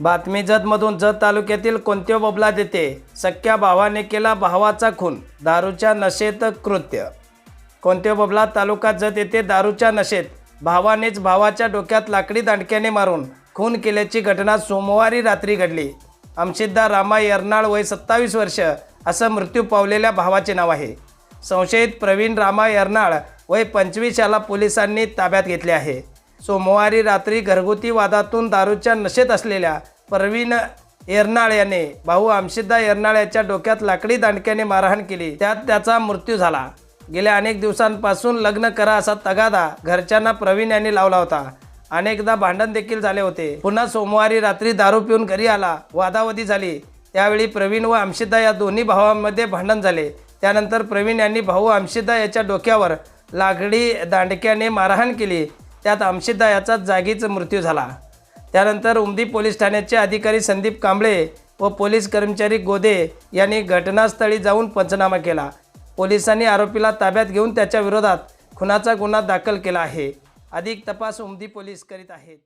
बातमी जतमधून जत तालुक्यातील कोणत्या बबलात येते सख्या भावाने केला भावाचा खून दारूच्या नशेत कृत्य. कोणत्या बबला तालुका जत येथे दारूच्या नशेत. भावानेच भावाच्या डोक्यात लाकडी दांडक्याने मारून खून केल्याची घटना सोमवारी रात्री घडली. अमशिद्दा रामा यर्नाळ वय सत्तावीस वर्ष असं मृत्यू पावलेल्या भावाचे नाव आहे. संशयित प्रवीण रामा यर्नाळ वय पंचवीस याला पोलिसांनी ताब्यात घेतले आहे. सोमवारी रात्री घरगुती वादातून दारूच्या नशेत असलेल्या प्रवीण एरनाळ याने भाऊ आमशिद्दा एरनाळ याच्या डोक्यात लाकडी दांडक्याने मारहाण केली. त्यात त्याचा मृत्यू झाला. गेल्या अनेक दिवसांपासून लग्न करा असा तगादा घरच्यांना प्रवीण यांनी लावला होता. अनेकदा भांडण देखील झाले होते. पुन्हा सोमवारी रात्री दारू पिऊन घरी आला. वादावादी झाली. त्यावेळी प्रवीण व आमशिद्दा या दोन्ही भावांमध्ये भांडण झाले. त्यानंतर प्रवीण यांनी भाऊ आमशिद्दा याच्या डोक्यावर लाकडी दांडक्याने मारहाण केली. त्यात आमशिद्दा याचा जागीच मृत्यू झाला. त्यानंतर उमदी पोलीस ठाण्याचे अधिकारी संदीप कांबळे व पोलीस कर्मचारी गोदे यांनी घटनास्थळी जाऊन पंचनामा केला. पोलिसांनी आरोपीला ताब्यात घेऊन त्याच्या विरोधात खुनाचा गुन्हा दाखल केला आहे. अधिक तपास उमदी पोलीस करीत आहेत.